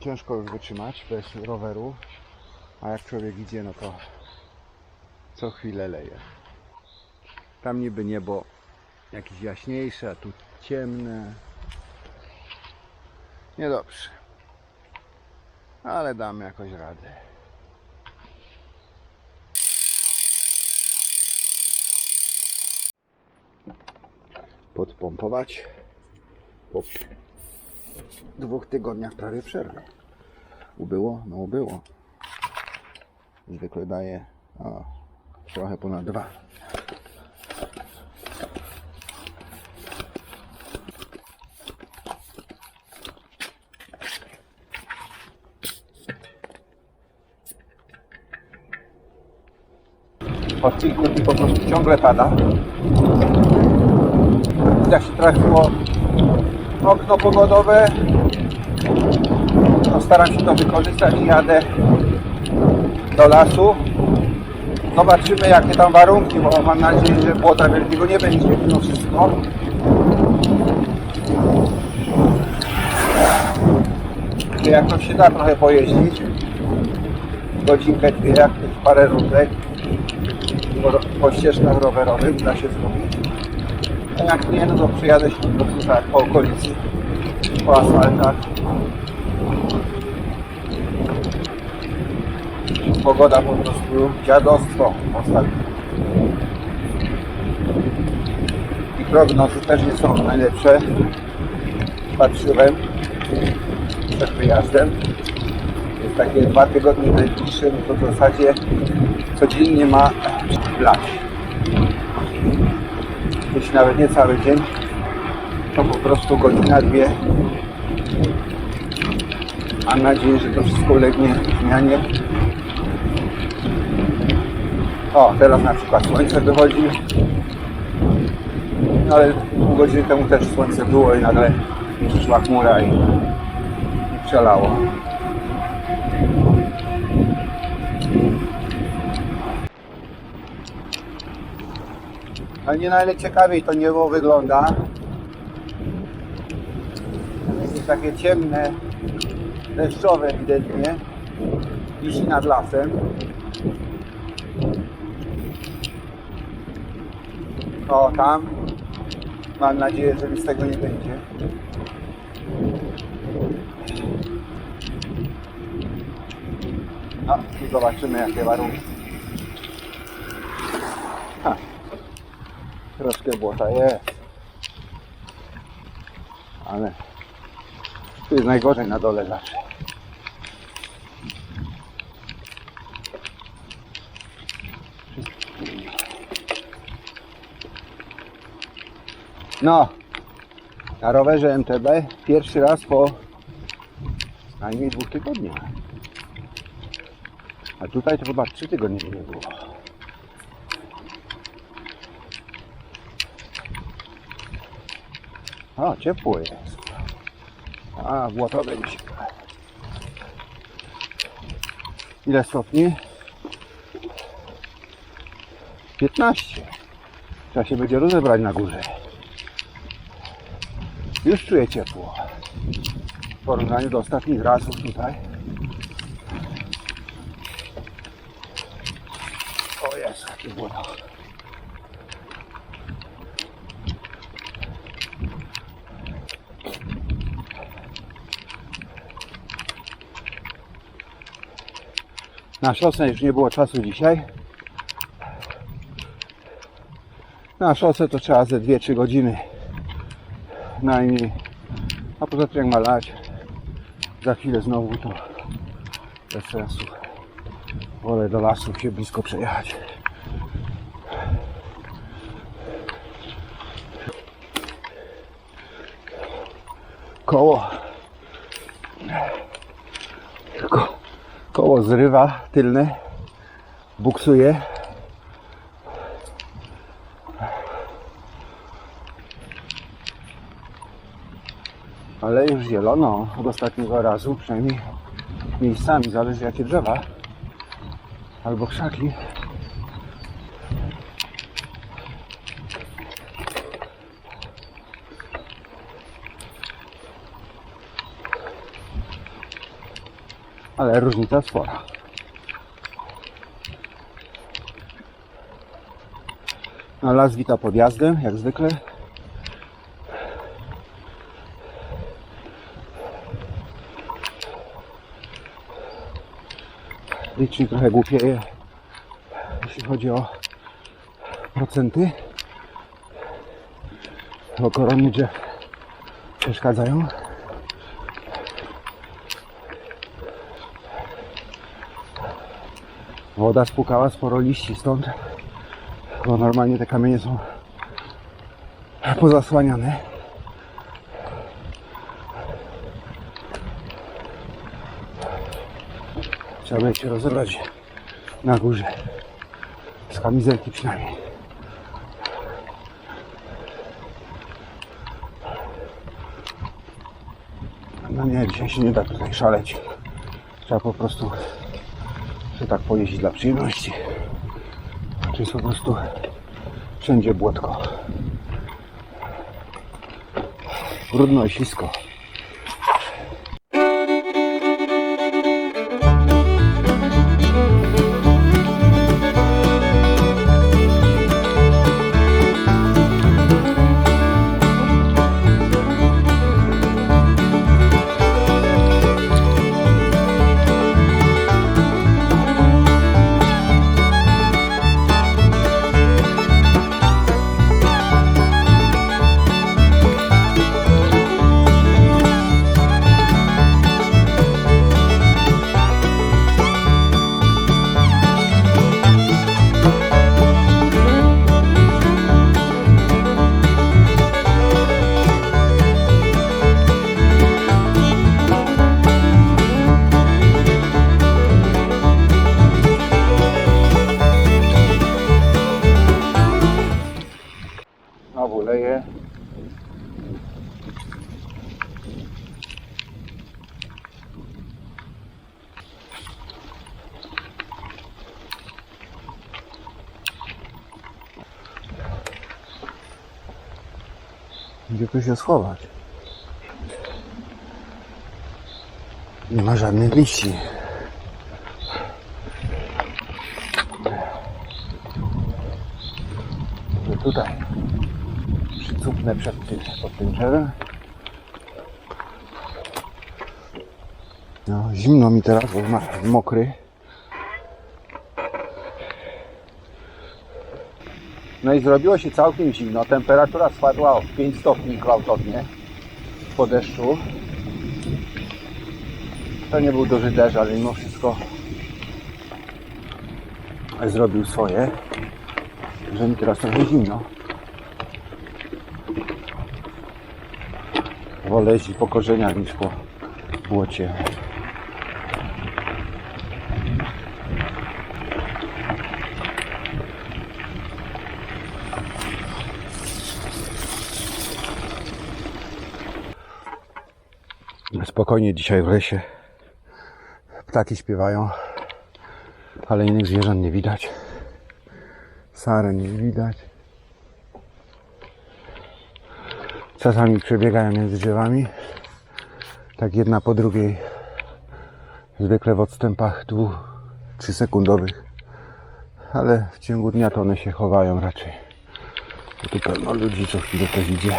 ciężko już wytrzymać bez roweru, a jak człowiek idzie, no to co chwilę leje. Tam niby niebo jakieś jaśniejsze, a tu ciemne. Niedobrze. Ale damy jakoś radę. Podpompować po dwóch tygodniach prawie przerwy. Ubyło? No ubyło. Zwykle daje o, trochę ponad dwa. Od kilku dni po prostu ciągle pada. Jak się trafiło okno pogodowe, no staram się to wykorzystać i jadę do lasu. Zobaczymy jakie tam warunki, bo mam nadzieję, że błota wielkiego nie będzie mimo wszystko. I Jak to się da trochę pojeździć, godzinkę, dwie, jak parę po, po ścieżkach rowerowych da się zrobić. A jak nie, no to przyjadę się po prostu tak po okolicy, po asfaltach. Pogoda po prostu dziadostwo ostatnio. I prognozy też nie są najlepsze. Patrzyłem przed wyjazdem. Jest takie dwa tygodnie najbliższe, no to w zasadzie codziennie ma lać. Jeśli nawet nie cały dzień, to po prostu godzina, dwie. Mam nadzieję, że to wszystko ulegnie zmianie. O, teraz na przykład słońce wychodzi. No ale pół godziny temu też słońce było i nagle przyszła chmura i, i przelało. Ale nie najciekawiej to niebo wygląda. Jest takie ciemne, deszczowe ewidentnie. Wisi nad lasem. O, tam. Mam nadzieję, że nic tego nie będzie. No, i zobaczymy jakie warunki. Troszkę błota jest. Ale tu jest najgorzej na dole zawsze. No, na rowerze MTB pierwszy raz po najmniej dwóch tygodniach. A tutaj to chyba trzy tygodnie nie było. O, ciepło jest. A, błoto będzie. Ile stopni? 15. Trzeba się będzie rozebrać na górze. Już czuję ciepło. W porównaniu do ostatnich razów tutaj. O jest, jakie błoto. Na szosę już nie było czasu dzisiaj. Na szosę to trzeba ze 2-3 godziny najmniej. A poza tym jak ma lać, za chwilę znowu to bez sensu. Wolę do lasu się blisko przejechać. Koło. Koło zrywa tylne. Buksuje. Ale już zielono od ostatniego razu, przynajmniej miejscami, zależy jakie drzewa albo krzaki. Ale różnica spora. No, las wita podjazdem, jak zwykle. Licznik trochę głupieje, jeśli chodzi o procenty, bo korony drzew przeszkadzają. Woda spłukała sporo liści stąd, bo normalnie te kamienie są pozasłaniane. Trzeba będzie rozebrać na górze. Z kamizelki przynajmniej. No nie, dzisiaj się nie da tutaj szaleć. Trzeba po prostu że tak pojeździć dla przyjemności. Czy jest po prostu wszędzie błotko. Brudno i ślisko. Gdzie tu się schować? Nie ma żadnych liści. Tutaj przycupnę przed tym, pod tym drzewem. No, zimno mi teraz, bo mokry. No i zrobiło się całkiem zimno. Temperatura spadła o 5 stopni gwałtownie po deszczu. To nie był duży deszcz, ale mimo wszystko zrobił swoje, że mi teraz trochę zimno. Wolę jeździć po korzeniach niż po błocie. Spokojnie dzisiaj w lesie. Ptaki śpiewają, ale innych zwierząt nie widać. Saren nie widać. Czasami przebiegają między drzewami, tak jedna po drugiej, zwykle w odstępach 2-3 sekundowych, ale w ciągu dnia to one się chowają raczej. Tu pełno ludzi co chwilę też idzie.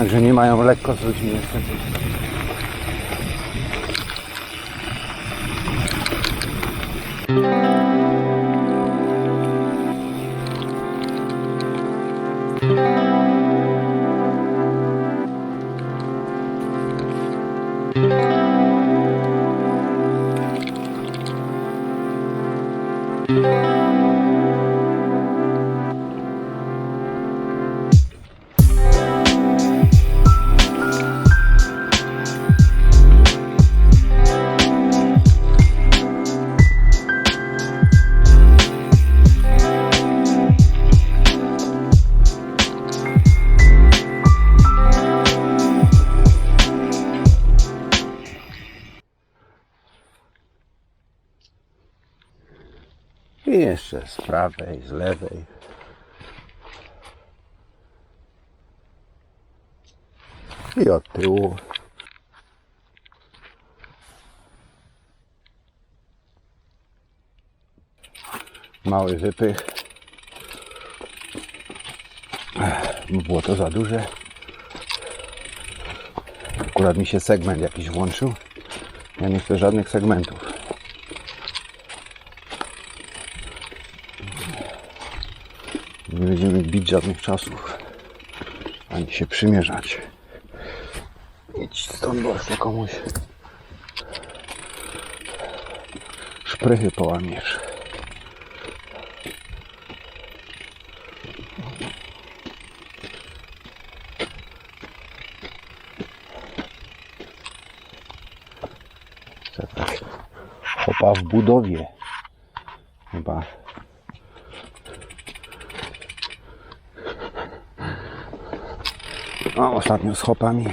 Także nie mają lekko z ludźmi niestety. I jeszcze z prawej, z lewej. I od tyłu. Mały wypych. Było to za duże. Akurat mi się segment jakiś włączył. Ja nie chcę żadnych segmentów. Będziemy bić żadnych czasów. Ani się przymierzać. Idź stąd, jeszcze komuś szprychy połamiesz. Chopa w budowie. Chyba. No, ostatnio z chopami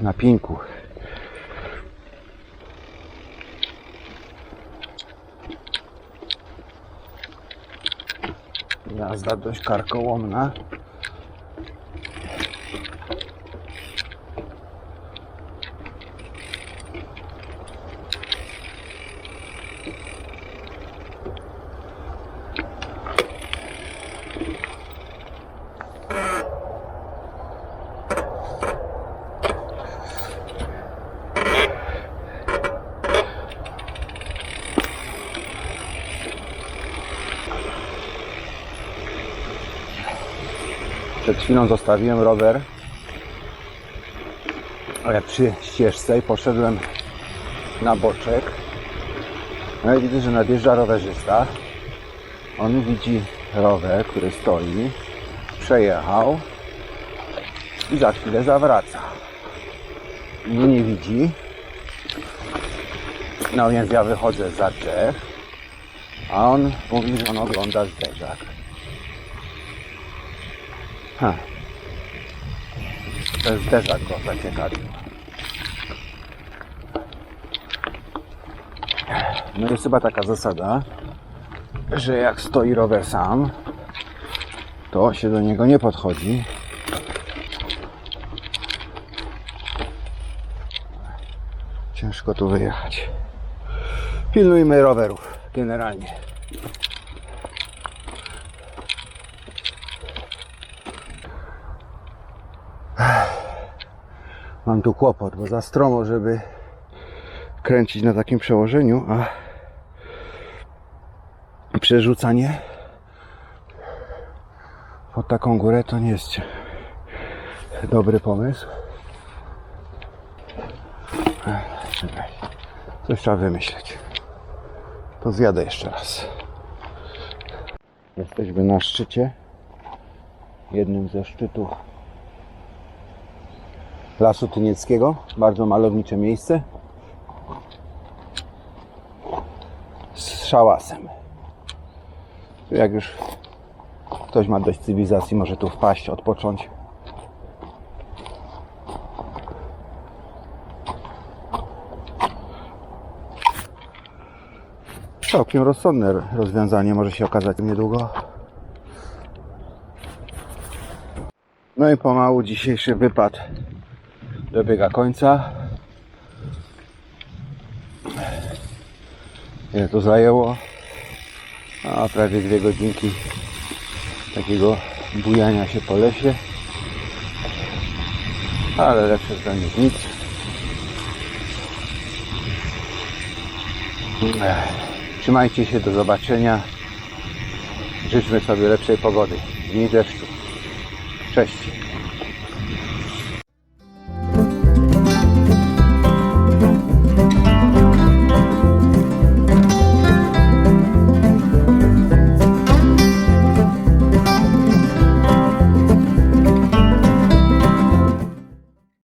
na pinku. Jazda dość karkołomna. Przed chwilą zostawiłem rower. Przy ścieżce i poszedłem na boczek. No i widzę, że nadjeżdża rowerzysta. On widzi rower, który stoi. Przejechał. I za chwilę zawraca. Mnie nie widzi. No więc ja wychodzę za drzew. A on mówi, że on ogląda zderzak. Ha. To jest zderzak go zaciekawił. No jest chyba taka zasada, że jak stoi rower sam, to się do niego nie podchodzi. Ciężko tu wyjechać. Pilnujmy rowerów generalnie. Mam tu kłopot, bo za stromo, żeby kręcić na takim przełożeniu, a przerzucanie pod taką górę to nie jest dobry pomysł. Coś trzeba wymyśleć. To zjadę jeszcze raz. Jesteśmy na szczycie, jednym ze szczytów Lasu Tynieckiego. Bardzo malownicze miejsce. Z szałasem. Jak już ktoś ma dość cywilizacji, może tu wpaść, odpocząć. Całkiem rozsądne rozwiązanie może się okazać niedługo. No i pomału dzisiejszy wypad dobiega końca. Ile to zajęło? A prawie dwie godzinki takiego bujania się po lesie. Ale lepsze to niż nic. Trzymajcie się, do zobaczenia. Życzmy sobie lepszej pogody. Dni deszczu. Cześć.